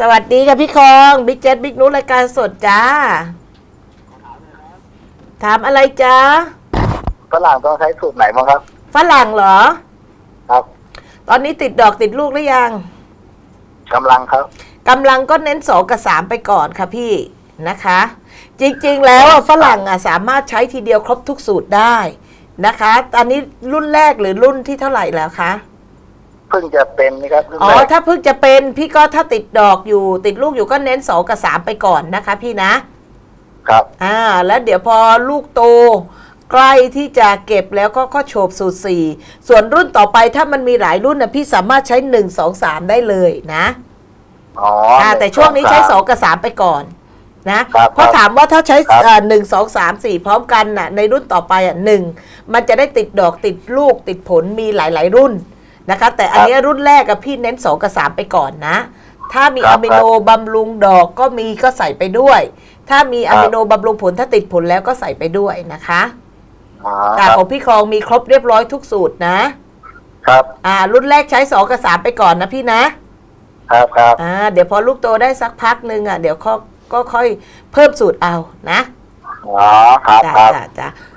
สวัสดีค่ะพี่คองบิ๊กเจ็ตบิ๊กนุชรายการสดจ้าถามอะไรจ้าฝรั่งต้องใช้สูตรไหนบ้างครับ ฝรั่งเหรอ ครับ ตอนนี้ติดดอกติดลูกหรือยังกำลังครับกำลังก็เน้นสองกับสามไปก่อนค่ะพี่นะคะ จริงๆแล้วอะฝรั่งอะสามารถใช้ทีเดียวครบทุกสูตรได้นะคะ ตอนนี้รุ่นแรกหรือรุ่นที่เท่าไหร่แล้วคะเพิ่งจะเป็นนี่ครับรุ่นอ๋อ แรกถ้าเพิ่งจะเป็นพี่ก็ถ้าติดดอกอยู่ ติดลูกอยู่ก็เน้นสองกับสามไปก่อนนะคะ พี่นะ ครับ อ่า แล้วเดี๋ยวพอลูกโต ใกล้ที่จะเก็บแล้วก็ก็โฉบสูตรสี่ส่วนรุ่นต่อไปถ้ามันมีหลายรุ่นนะพี่สามารถใช้หนึ่งสองสามได้เลยนะอ๋ออ่าหแต่ช่วงนี้ใช้สองามกับสามไปก่อนนะ ครับเพราะครับถามว่าถ้าใช้ครับ เอ่อหนึ่งสองสามสี่พร้อมกันน่ะในรุ่นต่อไปอะหนึ่งมันจะได้ติดดอกติดลูกติดผลมีหลาย ๆ รุ่น นะคะ แต่อันเนี้ยรุ่นแรกกับพี่เน้นสองกับสามไปก่อนนะ ถ้ามีครัอะบมิโนบำรุงดอกก็มีก็ใส่ไปด้วย ถ้ามีครัอะบมิโนบำรุงผลถ้าติดผลแล้วก็ใส่ไปด้วยนะคะอ๋อแต่ครับของพี่ครองมีครบเรียบร้อยทุกสูตรนะ ครับ อ่า รุ่นแรกใช้สองกับสามไปก่อนนะพี่นะ ครับครับอ่า เดี๋ยวพอลูกโตได้สักพักหนึ่งอะ เดี๋ยวก็ก็ค่อยเพิ่มสูตรเอานะ อ๋อ ครับจ้าครับจ้าจ้า